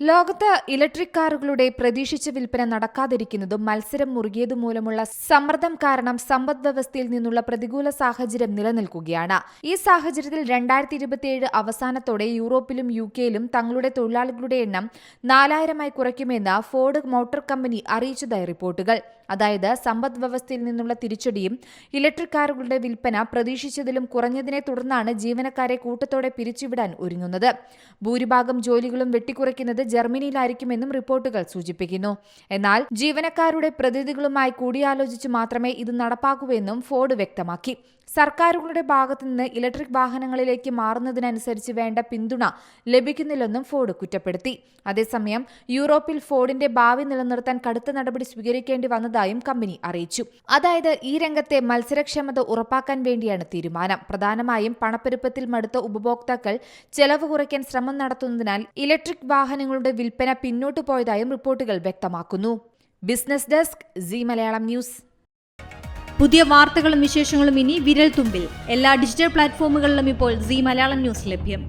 ലോകത്ത് ഇലക്ട്രിക് കാറുകളുടെ പ്രതീക്ഷിച്ച വിൽപ്പന നടക്കാതിരിക്കുന്നതും മത്സരം മുറുകിയതും മൂലമുള്ള സമ്മർദ്ദം കാരണം സമ്പദ് വ്യവസ്ഥയിൽ നിന്നുള്ള പ്രതികൂല സാഹചര്യം നിലനിൽക്കുകയാണ്. ഈ സാഹചര്യത്തിൽ രണ്ടായിരത്തി ഇരുപത്തിയേഴ് അവസാനത്തോടെ യൂറോപ്പിലും യു കെയിലും തങ്ങളുടെ തൊഴിലാളികളുടെ എണ്ണം നാലായിരമായി കുറയ്ക്കുമെന്ന് ഫോർഡ് മോട്ടോർ കമ്പനി അറിയിച്ചതായി റിപ്പോർട്ടുകൾ. അതായത് സമ്പദ് വ്യവസ്ഥയിൽ നിന്നുള്ള തിരിച്ചടിയും ഇലക്ട്രിക് കാറുകളുടെ വിൽപ്പന പ്രതീക്ഷിച്ചതിലും കുറഞ്ഞതിനെ തുടർന്നാണ് ജീവനക്കാരെ കൂട്ടത്തോടെ പിരിച്ചുവിടാൻ ഒരുങ്ങുന്നത്. ഭൂരിഭാഗം ജോലികളും വെട്ടിക്കുറയ്ക്കുന്നത് ജർമ്മനിയിലായിരിക്കുമെന്നും റിപ്പോർട്ടുകൾ സൂചിപ്പിക്കുന്നു. എന്നാൽ ജീവനക്കാരുടെ പ്രതിനിധികളുമായി കൂടിയാലോചിച്ച് മാത്രമേ ഇത് നടപ്പാക്കൂവെന്നും ഫോർഡ് വ്യക്തമാക്കി. സർക്കാരുകളുടെ ഭാഗത്തുനിന്ന് ഇലക്ട്രിക് വാഹനങ്ങളിലേക്ക് മാറുന്നതിനനുസരിച്ച് വേണ്ട പിന്തുണ ലഭിക്കുന്നില്ലെന്നും ഫോർഡ് കുറ്റപ്പെടുത്തി. അതേസമയം യൂറോപ്പിൽ ഫോർഡിന്റെ ഭാവി നിലനിർത്താൻ കടുത്ത നടപടി സ്വീകരിക്കേണ്ടി വന്നതായും കമ്പനി അറിയിച്ചു. അതായത് ഈ രംഗത്തെ മത്സരക്ഷമത ഉറപ്പാക്കാൻ വേണ്ടിയാണ് തീരുമാനം. പ്രധാനമായും പണപ്പെരുപ്പത്തിൽ മടുത്ത ഉപഭോക്താക്കൾ ചെലവ് കുറയ്ക്കാൻ ശ്രമം നടത്തുന്നതിനാൽ ഇലക്ട്രിക് വാഹനങ്ങളുടെ വിൽപ്പന പിന്നോട്ടു പോയതായും റിപ്പോർട്ടുകൾ വ്യക്തമാക്കുന്നു. Business desk C Malayalam news. പുതിയ വാർത്തകളും വിശേഷങ്ങളും ഇനി വിരൽ തുമ്പിൽ എല്ലാ ഡിജിറ്റൽ പ്ലാറ്റ്ഫോമുകളിലും ഇപ്പോൾ സി മലയാളം ന്യൂസ് ലഭ്യം.